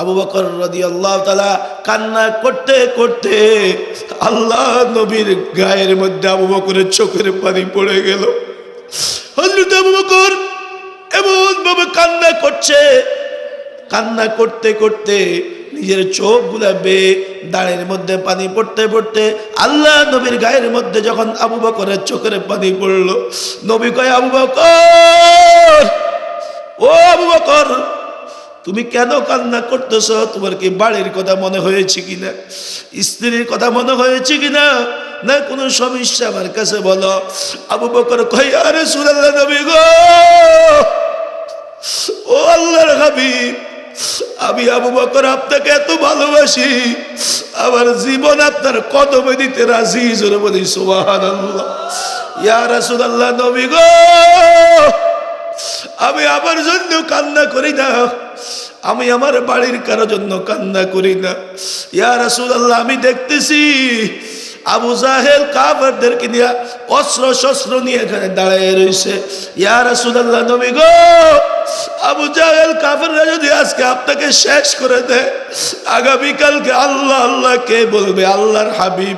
আবু বকর রদি আল্লাহ তালা কান্না করতে করতে আল্লাহ নবীর গায়ের মধ্যে আবু বকরের চোখের পানি পড়ে গেল। হজরত আবু বকর এমন ভাবে কান্না করছে। কান্না করতে করতে নিজের চোখ গুলাবে দাঁড়ের মধ্যে পানি পড়তে পড়তে আল্লাহ নবীর গায়ের মধ্যে যখন আবু বকরের চোখের পানি পড়ল, নবী কয়, আবু বকর, ও আবু বকর তুমি কেন কান্না করতেছ? তোমার কি বাড়ির কথা মনে হয়েছে কিনা? স্ত্রীর কথা মনে হয়েছে কিনা? না, কোনো সমস্যা আমার কাছে বলো, আবু বকর কই? আরে সুরাল্লাহ নবী গো! ও আল্লাহর হাবিব, আমি আবু বকর আপনাকে এত ভালোবাসি। আমার জীবন আপনার কদমে দিতে রাজি, জোরে বলি সুবাহান আল্লাহ ইয়া নবী গো! আমি আমার জন্য কান্না করি না। আমি আমার বাড়ির কারোর জন্য কান্না করি না। ইয়া রাসূলুল্লাহ আমি দেখতেছি আবু জাহেল কাফেরদেরকে নিয়ে অস্ত্র শস্ত্র নিয়ে এখানে দাঁড়িয়ে রয়েছে। ইয়া রাসূলুল্লাহ, নবী গো! আবু জাহেল কাফেররা যদি আজকে আপনাকে শেষ করে দেয়, আগামীকালকে আল্লাহ আল্লাহ কে বলবে? আল্লাহর হাবিব।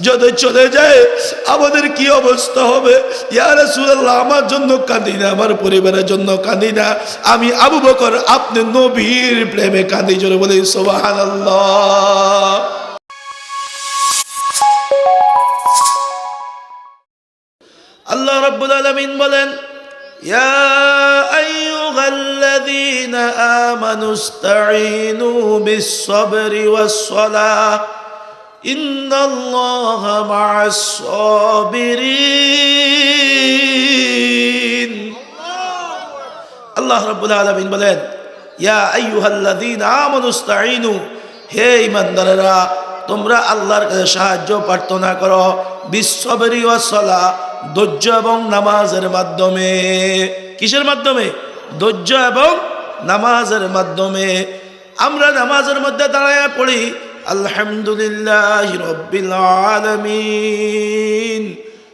যদি চলে যায়, আমাদের কি অবস্থা হবে? ইয়া রাসূলুল্লাহ, আমার জন্য কাঁদি না, আমার পরিবারের জন্য কাঁদি না। আমি আবু বকর, আপনি নবীর প্রেমে কাঁদি, জোরে বলি সুবহানাল্লাহ। আল্লাহ মা'আস সাবিরিন আল্লাহ রাব্বুল আলামিন বলেন হে ঈমানদারেরা, তোমরা আল্লাহর কাছে সাহায্য প্রার্থনা করো বিশ্ববেরি ওয়াসলা ধৈর্য এবং নামাজের মাধ্যমে। কিসের মাধ্যমে? ধৈর্য এবং নামাজের মাধ্যমে। আমরা নামাজের মধ্যে দাঁড়ায় পড়ি, আলহামদুলিল্লাহ রব্বিল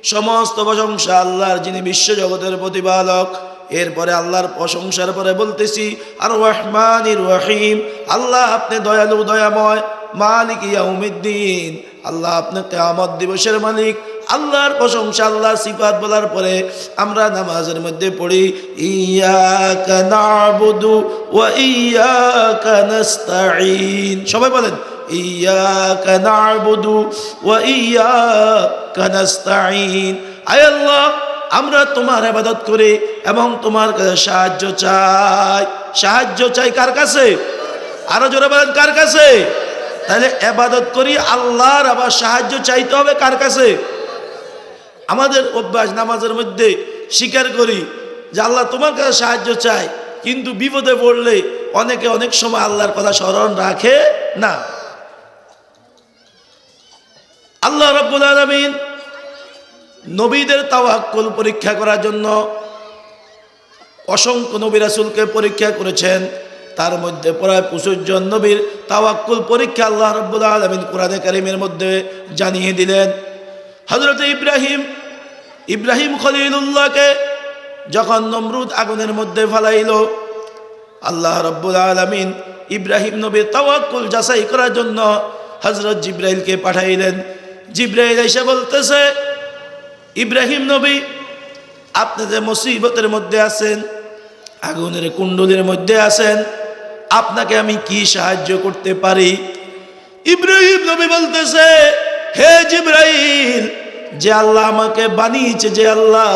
সমস্ত প্রশংসা আল্লাহর, যিনি বিশ্বজগতের প্রতিপালক। এরপরে আল্লাহর প্রশংসার পরে বলতেছি আর রহমান রহিম। আল্লাহ আপনি দয়ালু, দয়াময়। মালিক ইয়াউমিদ্দিন। আল্লাহ আপনি কেয়ামত দিবসের মালিক। আল্লাহর প্রশংসা, আল্লাহর সিফাত বলার পরে আমরা নামাজের মধ্যে পড়ি, ইয়াকা নাবুদু ওয়া সবাই বলেন, ইয়াকা নাবুদু ওয়া আয় আল্লাহ, আমরা তোমার আবাদত করি এবং তোমার কাছে সাহায্য চাই। সাহায্য চাই কার কাছে? আরও জোরে বলেন, কার কাছে? তাহলে এবাদত করি, আল্লাহর আবার সাহায্য চাইতে হবে কার কাছে? আমাদের অভ্যাস নামাজের মধ্যে স্বীকার করি যে আল্লাহ তোমার কাছে সাহায্য চাই কিন্তু বিপদে পড়লে অনেকে অনেক সময় আল্লাহর কথা স্মরণ রাখে না। আল্লাহ রব্বুল আলমিন নবীদের তাওয়াক্কুল পরীক্ষা করার জন্য অসংখ্য নবী রাসুলকে পরীক্ষা করেছেন। তার মধ্যে প্রায় পঁচিশ জন নবীর তাওয়াক্কুল পরীক্ষা আল্লাহ রব্বুল আলমিন কোরআনে কারিমের মধ্যে জানিয়ে দিলেন। হজরত ইব্রাহিম ইব্রাহিম খলিলুল্লাহকে যখন নমরুদ আগুনের মধ্যে ফেলাইল, আল্লাহ রব্বুল আলমিন ইব্রাহিম নবীর তাওয়াক্কুল যাচাই করার জন্য হজরত জিব্রাইলকে পাঠাইলেন। জিব্রাইল এসে বলতেছে, ইব্রাহিম নবী, আপনি যে মুসিবতের মধ্যে আছেন, আগুনের কুণ্ডলের মধ্যে আছেন, আপনাকে আমি কি সাহায্য করতে পারি? ইব্রাহিম নবী বলতেছে, হে জিব্রাইল যে আল্লাহ আমাকে বানিয়েছে, যে আল্লাহ,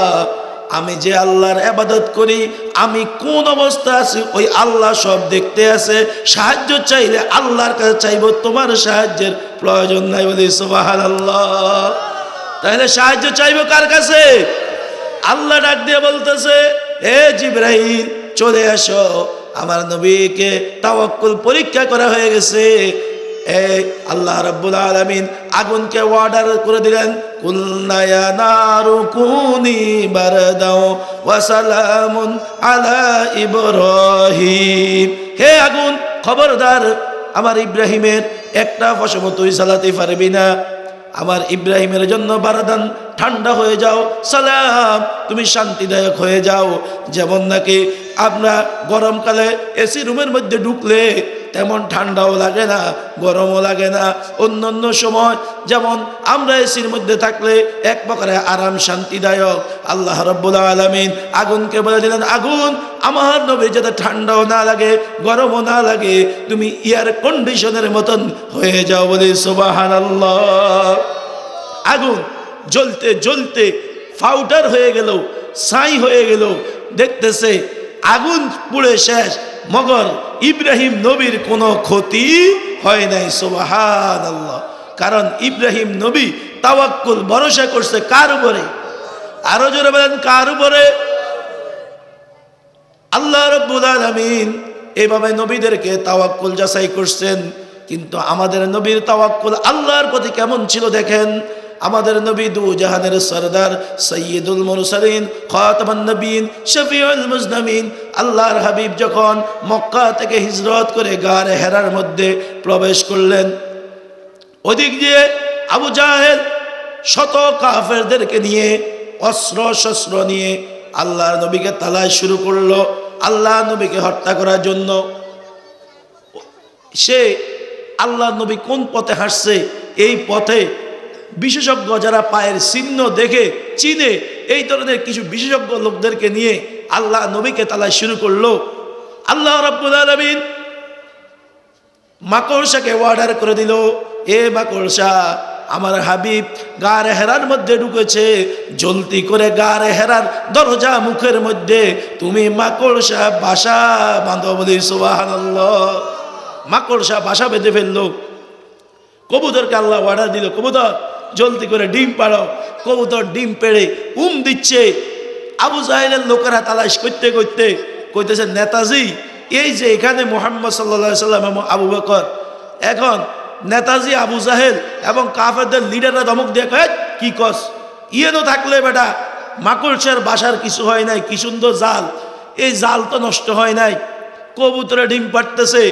আমি যে আল্লাহর আবাদত করি, আমি কোন অবস্থা আছি, ওই আল্লাহ সব দেখতে আছে। সাহায্য চাইলে আল্লাহর কাছে চাইব, তোমার সাহায্যের প্রয়োজন নাই বলে সোবাহান আল্লাহ তাহলে সাহায্য চাইব কার কাছে? আল্লাহ ডাক দিয়ে বলতেছে, এ জিব্রাহিম চলে আসো আমার নবীকে তাওয়াক্কুল পরীক্ষা করা হয়ে গেছে। এই আল্লাহ রাব্বুল আলামিন আগুনকে অর্ডার করে দিলেন। হে আগুন, খবরদার, আমার ইব্রাহিমের একটা ফসল তুই চালাতে পারবি না। আমার ইব্রাহিমের জন্য বারাদান ঠান্ডা হয়ে যাও, সালাম। তুমি শান্তিদায়ক হয়ে যাও। যেমন নাকি আমরা গরমকালে এসি রুমের মধ্যে ঢুকলে তেমন ঠান্ডাও লাগে না, গরমও লাগে না। অন্য অন্য সময় যেমন আমরা এসির মধ্যে থাকলে এক প্রকারে আরাম শান্তিদায়ক। আল্লাহ রব্বুল আলমিন আগুনকে বলে দিলেন, আগুন, আমার নবী যাতে ঠান্ডাও না লাগে, গরমও না লাগে, তুমি এয়ার কন্ডিশনের মতন হয়ে যাও বলে সোবাহান আগুন জ্বলতে জ্বলতে ফাউটার হয়ে গেল, ছাই হয়ে গেল, দেখতেছে আগুন পুড়ে শেষ। মগর ইব্রাহিম নবীর কোনো ক্ষতি হয় নাই সোবাহান কারণ ইব্রাহিম নবী তাওয়াক্কুল, ভরসা করছে কার উপরে? আরও জোরে বলেন, কার উপরে? আল্লাহ রব্বুল আলমিন এভাবে নবীদেরকে তাওয়াক্কুল যাচাই করছেন, কিন্তু আমাদের নবীর তাওয়াক্কুল আল্লাহর প্রতি কেমন ছিল দেখেন? আমাদের নবী দু জাহানের সরদার সৈয়দুল মুরসালিন, খাতামান নবীন, শফিউল মুজনামিন, আল্লাহর হাবিব যখন মক্কা থেকে হিজরত করে গার হেরার মধ্যে প্রবেশ করলেন। ওদিক দিয়ে আবু জাহেল শত কাফেরদেরকে নিয়ে অস্ত্র শস্ত্র নিয়ে আল্লাহর নবীকে তালায় শুরু করল, আল্লাহ নবীকে হত্যা করার জন্য। সে আল্লাহ নবী কোন পথে হাঁটছে, এই পথে বিশেষজ্ঞ যারা পায়ের চিহ্ন দেখে, চিনে, এই ধরনের কিছু বিশেষজ্ঞ লোকদেরকে নিয়ে আল্লাহ নবীকে তালাশ শুরু করল। আল্লাহ রব্বুল আলমিন মাকড়সাকে অর্ডার করে দিল, এ মাকড়সা, আমার হাবিব গার হেরার মধ্যে ঢুকেছে, জলদি করে গার হেরার দরজা মুখের মধ্যে, তুমি মাকড়সা বাসা বাঁধো বলি মাকড়সা বাসা বেঁধে ফেলল। কবুতরকে আল্লাহ অর্ডার দিল, কবুতর জলদি করে ডিম পাড়ো। কবুতর ডিম পেড়ে উম দিচ্ছে। আবু জাহেলের লোকেরা তালাশ করতে করতে কইতেছে, নেতাজি, এই যে এখানে মোহাম্মদ সাল্লা সাল্লাম এবং আবু বকর, এখন নেতাজি, আবু জাহেল এবং কাফেরদের লিডাররা ধমক দিয়ে কয় কি কস? ইয়েনো থাকলে বেটা মাকড়সার বাসার কিছু হয় নাই, কি সুন্দর জাল। এই জাল তো নষ্ট হয় নাই। কবুতরে ডিম পাড়তেছে,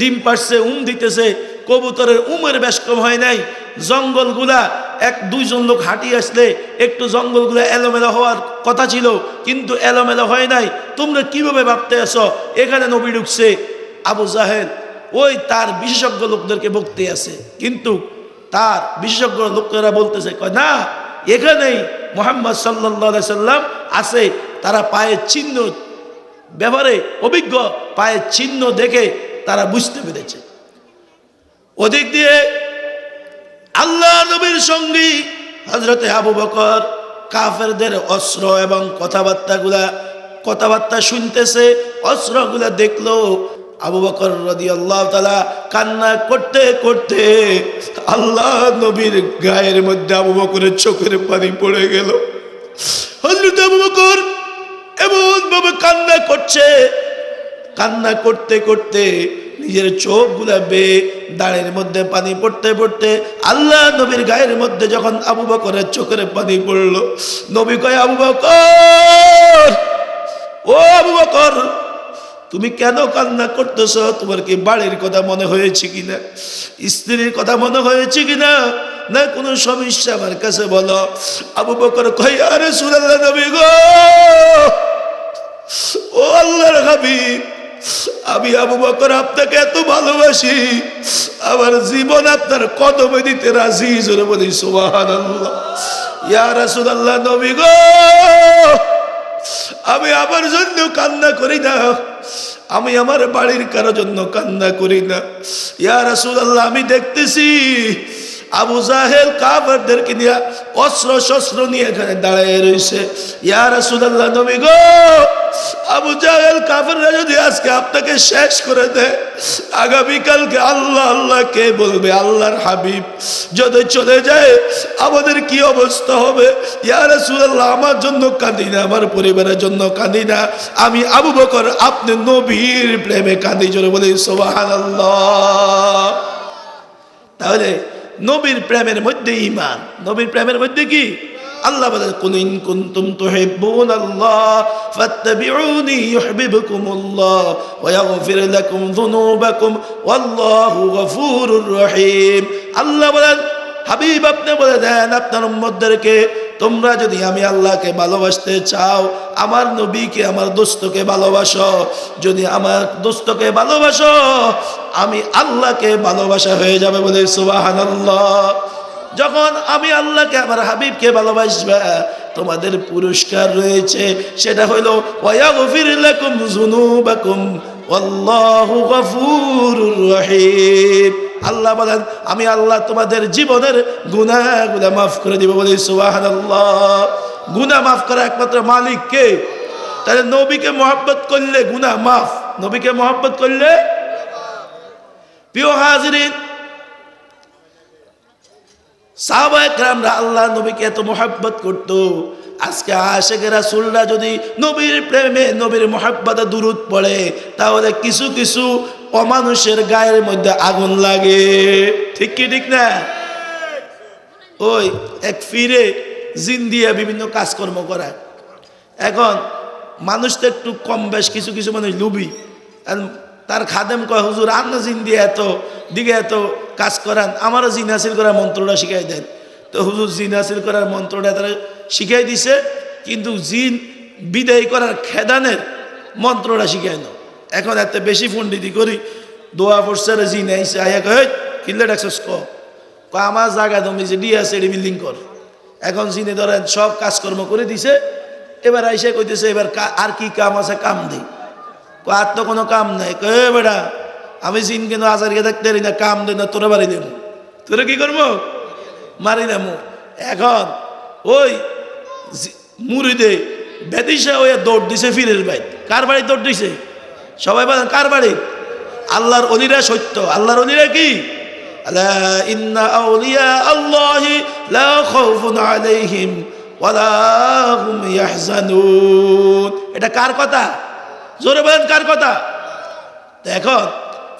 ডিম পাড়ছে, উম দিতেছে। কবুতরের উমের বেশ কম হয় নাই। জঙ্গলগুলা এক দুইজন লোক হাঁটি আসলে একটু জঙ্গলগুলো এলোমেলো হওয়ার কথা ছিল, কিন্তু এলোমেলো হয় নাই। তোমরা কীভাবে ভাবতে আসো এখানে নবী ঢুকছে আবু জাহেদ ওই তার বিশেষজ্ঞ লোকদেরকে বকতে আছে। কিন্তু তার বিশেষজ্ঞ লোকেরা বলতেছে, কয়, না, এখানেই মোহাম্মদ সাল্লা সাল্লাম আছে। তারা পায়ের চিহ্ন ব্যাপারে অভিজ্ঞ, পায়ের চিহ্ন দেখে তারা বুঝতে পেরেছে। ওদিক দিয়ে আল্লাহ নবীর সঙ্গী হজরতে আবু বকর কাফেরদের অস্ত্র এবং কথাবার্তাগুলা, কথাবার্তা শুনতেছে, অস্ত্রগুলা দেখল। আবু বকর রদি আল্লাহ তালা কান্না করতে করতে আল্লাহ নবীর গায়ের মধ্যে আবু বকরের চোখের পানি পড়ে গেল। হজরত আবু বকর এমন ভাবে কান্না করছে, কান্না করতে করতে নিজের চোখ গুলাবে দাঁড়ের মধ্যে পানি পড়তে পড়তে আল্লাহ নবীর গায়ের মধ্যে যখন আবু বকরের চোখের পানি পড়ল, নবী কয়, আবু বকর, ও আবু বকর, তুমি কেন কান্না করতেছ? তোমার কি বাড়ির কথা মনে হয়েছে কিনা? স্ত্রীর কথা মনে হয়েছে কিনা? না, কোনো সমস্যা? আমার কাছে বলো। আবু বকর কই আরে সুরাল্লাহ নবী গো, ও আল্লাহর হাবিব আমি আবু বকর আপনাকে এত ভালোবাসি, আমার জীবন আপনার কদমে দিতে রাজি, জোরে বলি সুবাহান আল্লাহ নবী গো! আমি আমার জন্য কান্না করি না, আমি আমার বাড়ির কারোর জন্য কান্না করি না। ইয়া রাসূলুল্লাহ, আমি দেখতেছি আবু জাহেল কাফেরদেরকে নিয়ে অস্ত্র শস্ত্র নিয়ে এখানে দাঁড়িয়ে রয়েছে ইয়া রাসূলুল্লাহ, নবী গো! আবু জাহেল কাফেররা যদি আজকে আপনাকে শেষ করে দেয়, আগামীকালকে আল্লাহ আল্লাহ কে বলবে? আল্লাহর হাবিব। যদি চলে যায়, আমাদের কি অবস্থা হবে? ইয়া রাসূলুল্লাহ, আমার জন্য কাঁদি না, আমার পরিবারের জন্য কাঁদি না। আমি আবু বকর, আপনি নবীর প্রেমে কাঁদি, জোরে বলি সুবহানাল্লাহ। তাহলে নবীর প্রেমের মধ্যে ইমান নবীর প্রেমের মধ্যে কি? আল্লাহ বলেন, কুল ইন কুনতুম তুহিব্বুন আল্লাহ, ফাত্তাবিউনি ইউহিব্বুকুমুল্লাহ ওয়া ইয়াগফির লাকুম যুনুবাকুম, ওয়াল্লাহু গফুরুর রহিম। আল্লাহ বলেন, হাবিব, আপনি বলে দেন আপনার উম্মতদেরকে তোমরা যদি আমি আল্লাহকে ভালোবাসতে চাও, আমার নবীকে, আমার দোস্তকে ভালোবাসো, যদি আমার দোস্তকে ভালোবাসো, আমি আল্লাহকে ভালোবাসা হয়ে যাবে বলে সুবহানাল্লাহ। যখন আমি আল্লাহকে, আমার হাবিবকে ভালোবাসবে, তোমাদের পুরস্কার রয়েছে, সেটা গফুরুর রহিম। আল্লাহ বলেন, আমি আল্লাহ তোমাদের জীবনের গুনাহগুলো মাফ করে দিব বলে, সুবহানাল্লাহ। গুনাহ মাফ করা একমাত্র মালিক কে? তাহলে নবীকে মহব্বত করলে গুনাহ মাফ, নবীকে মহব্বত করলে? প্রিয় হাজরিন সাহবাহামরা আল্লাহ নবীকে এত মোহাব্বত করতো আজকে আশেকেরা সুলরা যদি নবীর প্রেমে, নবীর মোহাব্বতে দূরত পড়ে, তাহলে কিছু কিছু অমানুষের গায়ের মধ্যে আগুন লাগে। ঠিক কি ঠিক না? ওই এক ফিরে জিন দিয়ে বিভিন্ন কাজকর্ম করায় এখন মানুষ তো একটু কম বেশ, কিছু কিছু মানুষ লুবি। তার খাদেম কয়, হুজুর আন্না জিন দিয়ে এত দিকে এত কাজ করান, আমারও জিন হাসিল করার মন্ত্রটা শিখাই দেন। তো হুজুর, জিন হাসিল করার মন্ত্রটা তারা শিখাই দিছে, কিন্তু জিন বিদায় করার খেদানের মন্ত্রটা শিখাই না এখন এত বেশি ফন্ডিতি করি, দোয়া পড়ছে জিন আইসে আয়া কয় কিনলে ডাকছস ক। আমার জায়গা তুমি যে ডি এটি বিল্ডিং কর। এখন জিনে ধরেন সব কাজকর্ম করে দিছে, এবার আইসে কইতেছে, এবার কা- আর কি কাম আছে, কাম দেই। আর তো কোনো কাম নাই। কয়ে বেটা, আমি জিন কিন্তু আজারকে দেখতে না, কাম দেই না, তোরা বাড়ি দেবো। তোরা কি করব? মারি দেবো। এখন ওই মুড়িদে বেদিসা ওই দৌড় দিছে ফিরের বাড়ি। কার বাড়ি দৌড় দিছে? সবাই বলেন, কার বাড়ি? আল্লাহর অলিরা সত্য। আল্লাহর অলিরা কি? এটা কার কথা? জোরে বলেন, কার কথা? এখন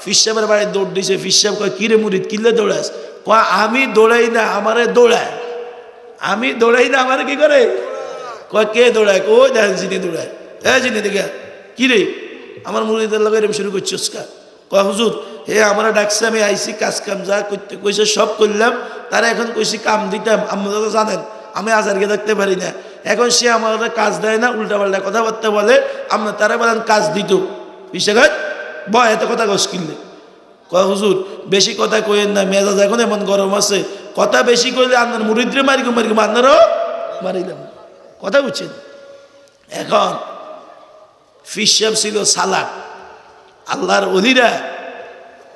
ফিসাবের বাড়ি দৌড় দিছে। ফিসাব কয়, কিরে মুরিদ কিনলে দৌড়াস? কয়, আমি দৌড়াই না, আমারে দৌড়ায়। আমি দৌড়াই না, আমার কি করে? কয়, কে দৌড়ায়? কই দেখেন জিনে দৌড়ায়। হ্যাঁ চিনি দিকে কি রে? আমার মুরিদের লগে এরকম শুরু করছিস কা? কয়, হুজুর, হে আমরা ডাকছে, আমি আইসি কাজ কাম যা করতে কইছে, সব করলাম। তারা এখন কইছি, কাম দিতাম। আপনারা তো জানেন, আমি আজারকে দেখতে পারি না। এখন সে আমার কাজ দেয় না, উল্টাপাল্টা কথাবার্তা বলে। আমরা তারা বলেন, কাজ দিত। বিশ্বাস বয় এত কথা গস কিনলে। কয়, হুজুর, বেশি কথা কইেন না, মেজাজ এখন এমন গরম আছে। কথা বেশি কইলে আপনার মুরিদ্রে মারি গো মারি গো আপনারও মারিলাম কথা বুঝছেন এখন ফিসাব ছিল সালাক আল্লাহর অলিরা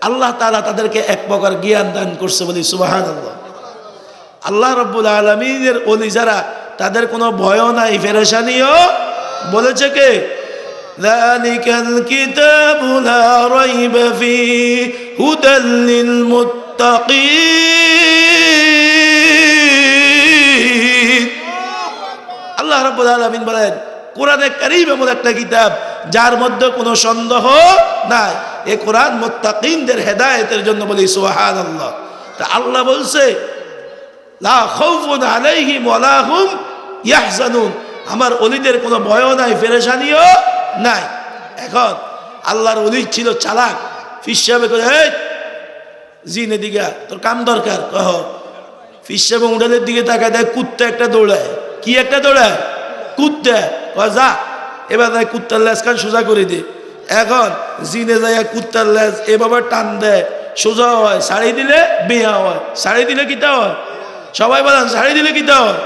আল্লাহ তাআলা তাদেরকে এক প্রকার জ্ঞান দান করছে বলি সুবাহান আল্লাহ আল্লাহ রব্বুল আলমিনের অলি যারা তাদের কোনো ভয়ও নাই ফেরেশানিও বলেছে কে ذلك الكتاب لا ريب فيه هدى للمتقين আল্লাহ রাব্বুল আলামিন বলেন, কোরআনে কারীম এমন একটা কিতাব, যার মধ্যে কোনো সন্দেহ নাই। এই কোরআন মুত্তাকিনদের হেদায়েতের জন্য বলি সোহান আল্লাহ তা আল্লাহ বলছে, লা আমার অলিদের কোনো ভয়ও নাই, ফেরেশানিও নাই। এখন আল্লাহর অলি ছিল চালাক। ফিসাবে করে, এই, জিনে তোর কাম দরকার, কহ। ফিসাবে উড়ালের দিকে তাকায় দেয় কুত্তা একটা দৌড়ায়। কি একটা দৌড়ায় কুত্তা। যা, এবার দেয় কুত্তার লেজ কান সোজা করে দে। এখন জিনে যায় কুত্তার লেজ এভাবে টান দেয়। সোজা হয় শাড়ি দিলে বেয়া হয়। শাড়ি দিলে কিতা হয়? সবাই বলেন শাড়ি দিলে কিতা হয়?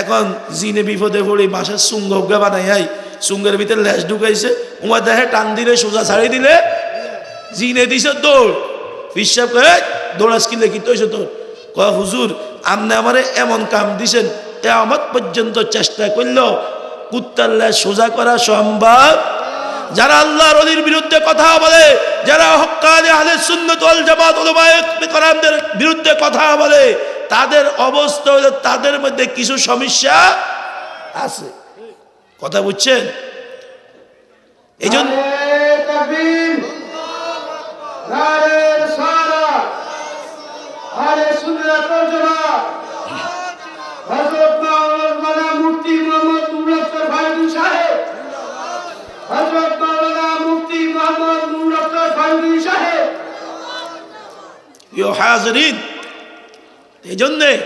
এখন জিনে বিপদে পড়ে বাসার সুঙ্গ হুগা বানাই আই সুঙ্গের ভিতরে লেজ ঢুকাইছে, উমা দেখে টান দিলে সোজা ছাড়ি দিলে জিনে দিছে দৌড়। ফিসাব করে দৌড়াস কিনলে কি তৈছে তোর। কয়, হুজুর, আপনি আমারে এমন কাম দিছেন আমার পর্যন্ত চেষ্টা করল কুত্তার লেজ সোজা করা সম্ভব? যারা আল্লাহর অলির বিরুদ্ধে কথা বলে, যারা ওয়াল জামাত বিরুদ্ধে কথা বলে, তাদের অবস্থা হলো তাদের মধ্যে কিছু সমস্যা আছে। কথা বুঝছেন? এই জন্য নারে তাকবীর নারে সালাত আরে সুন্নাত ওয়াল জামাত হযরত মাওলানা মুফতি মোহাম্মদ নুরুল আফসার ফাইজুল সাহেব হযরত মাওলানা মুফতি মোহাম্মদ নুরুল আফসার ফাইজুল সাহেব ইউ হাজরিন। এই জন্যে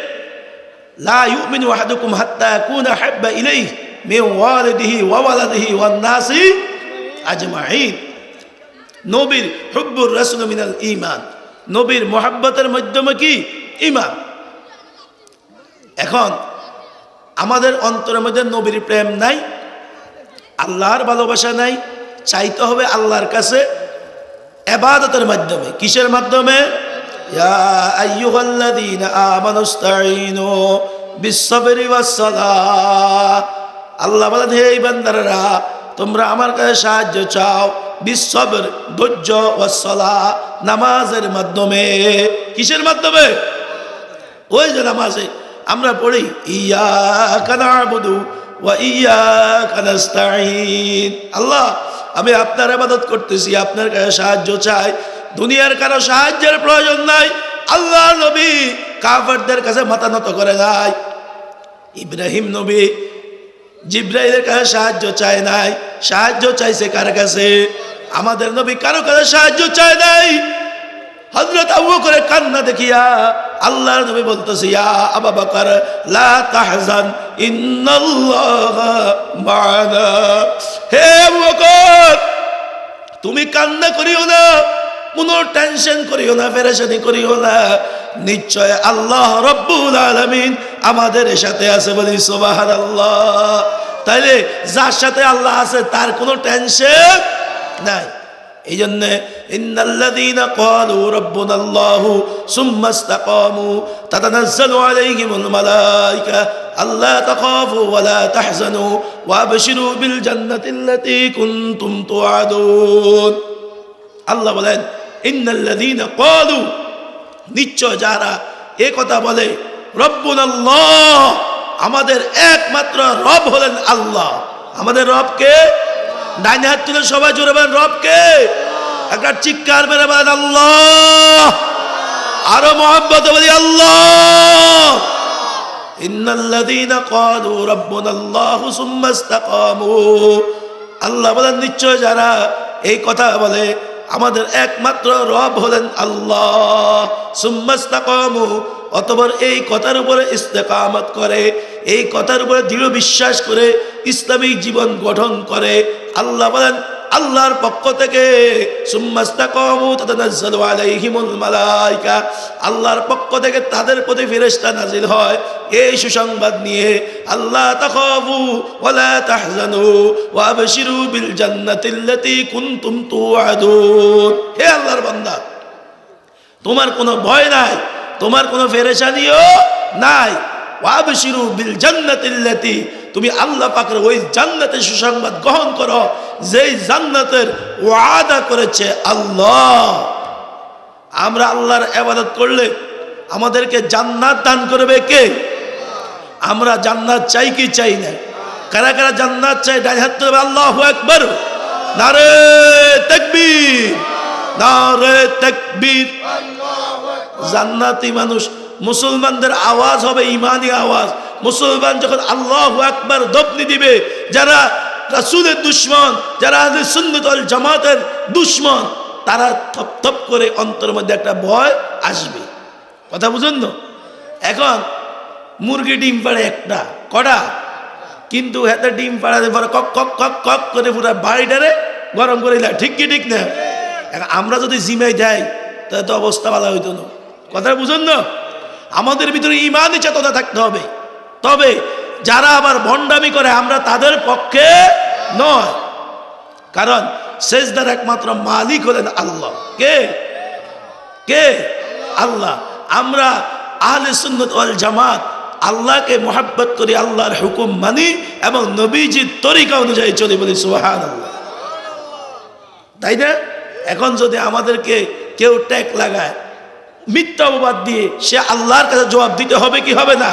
মোহাব্বতের মাধ্যমে কি? ঈমান। এখন, আমাদের অন্তরের মধ্যে নবীর প্রেম নাই, আল্লাহর ভালোবাসা নাই, চাইতে হবে আল্লাহর কাছে এবাদতের মাধ্যমে। কিসের মাধ্যমে? ইয়া আইয়ুহাল্লাযীনা আমানু ইসতাঈনু বিস-সাবরি ওয়াস-সালাহ আল্লাহ বলেন, হে বান্দারা, তোমরা আমার কাছে সাহায্য চাও বিশ্বর ধৈর্য ওয়াস-সালাহ নামাজের মাধ্যমে। কিসের মাধ্যমে? ওই যে নামাজে আমরা পড়ি ইয়া ইয়া কানাস্তাইন আল্লাহ, আমি আপনার আবাদত করতেছি, আপনার কাছে সাহায্য চাই। দুনিয়ার কারও সাহায্যের প্রয়োজন নাই আল্লাহ নবী কাফেরদের কাছে মাথা নত করে নাই। ইব্রাহিম নবী জিব্রাইলের কাছে সাহায্য চায় নাই। সাহায্য চাইছে কার কাছে? আমাদের নবী কারও কাছে সাহায্য চায় নাই। হজরত আবু করে কান্না দেখিয়া আল্লাহর নবী বলতেছে, ইয়া আবা বকর, লা তাহজান, ইন্নাল্লাহ মা'ানা। হে আবু বকর, তুমি কান্না করিও না। কোনো টেনশন করিও না, ফেরেশানি করিও না। নিশ্চয় আল্লাহ রব্বুল আলামিন আমাদের সাথে আছে বলি আল্লাহ তাইলে যার সাথে আল্লাহ আছে, তার কোনো টেনশন নাই। এই জন্য ইন্নাল্লাযীনা ক্বালু রাব্বুনাল্লাহু সুম্মা ইসতাকামু তাতানাজ্জালু আলাইহিমুল মালায়েকা আল্লা তাখাফু ওয়া লা তাহজানু ওয়া আবশিরু বিল জান্নাতিল্লাতী কুনতুম তুআদুন। আল্লাহ বলেন ইন্নাল্লাযীনা ক্বালু, নিশ্চয় যারা এ কথা বলে, রব্বুনাল্লাহ, আমাদের একমাত্র রব হলেন আল্লাহ। আমাদের রবকে ডাইনে হাত তুলে সবাই জোরে বলেন রবকে একটা চিৎকার মেরে বলেন, আল্লাহ। আরও মোহাম্মত বলি, আল্লাহ। ইন্নাল্লাযীনা ক্বালু, রাব্বুনাল্লাহু সুম্মা ইসতাকামু। আল্লাহ বলেন, নিশ্চয় যারা এই কথা বলে আমাদের একমাত্র রব হলেন আল্লাহ। সুম্মা ইসতাকামু এই কথার উপরে ইস্তেকামত করে, এই কথার উপরে দৃঢ় বিশ্বাস করে ইসলামিক জীবন গঠন করে। আল্লাহ বলেন আল্লাহর পক্ষ থেকে মালাইকা, আল্লাহর পক্ষ থেকে তাদের প্রতি ফেরেশতা নাজিল হয়। এই সুসংবাদ নিয়ে আল্লাহ তাখাফু ওয়ালা তাহজানু ওয়া আবশিরু বিল জান্নাতিল্লাতী কুনতুম তুআদুন হে আল্লাহর বান্দা, তোমার কোনো ভয় নাই, তোমার কোনো ফেরেশানিও নাই। ওয়াবশিরু বিল জান্নাতিল্লাতি তুমি আল্লাহ পাকের ওই জান্নাতের সুসংবাদ গ্রহণ করো, যেই জান্নাতের ওয়াদা করেছে আল্লাহ। আমরা আল্লাহর ইবাদত করলে আমাদেরকে জান্নাত দান করবে কে? আমরা জান্নাত চাই কি চাই না? কারা কারা জান্নাত চাই ডান হাত তুলবে আল্লাহু আকবার। নারে তাকবীর নারে তাকবীর। জান্নাতি মানুষ, মুসলমানদের আওয়াজ হবে ইমানি আওয়াজ। মুসলমান যখন আল্লাহ আকবার দপনি দিবে, যারা রাসুলের দুশ্মন, যারা ওয়াল জামাতের দুশ্মন, তারা থপ থপ করে অন্তরের মধ্যে একটা ভয় আসবে। কথা বুঝুন না এখন মুরগি ডিম পাড়ে একটা, কটা? কিন্তু হাতে ডিম পাড়াতে পরে কক কক কক কক করে পুরো বাড়িটারে গরম করে দেয়। ঠিক কি, ঠিক না? এখন আমরা যদি জিমাই দেয় তাহলে তো অবস্থা ভালো হইতো না। কথা বুঝুন না আমাদের ভিতরে ইমানই চেতনা থাকতে হবে। তবে যারা আবার ভণ্ডামি করে, আমরা তাদের পক্ষে নয়। কারণ শেষদার একমাত্র মালিক হলেন আল্লাহ। কে? কে? আল্লাহ। আমরা আহলে সুন্নত ওয়াল জামাত, আল্লাহকে মোহাব্বত করি, আল্লাহর হুকুম মানি এবং নবীজির তরিকা অনুযায়ী চলি বলি সুহান আল্লাহ তাই না? এখন যদি আমাদেরকে কেউ ট্যাগ লাগায়, মিথ্যা অপবাদ দিয়ে সে আল্লাহর কাছে জবাব দিতে হবে কি হবে না?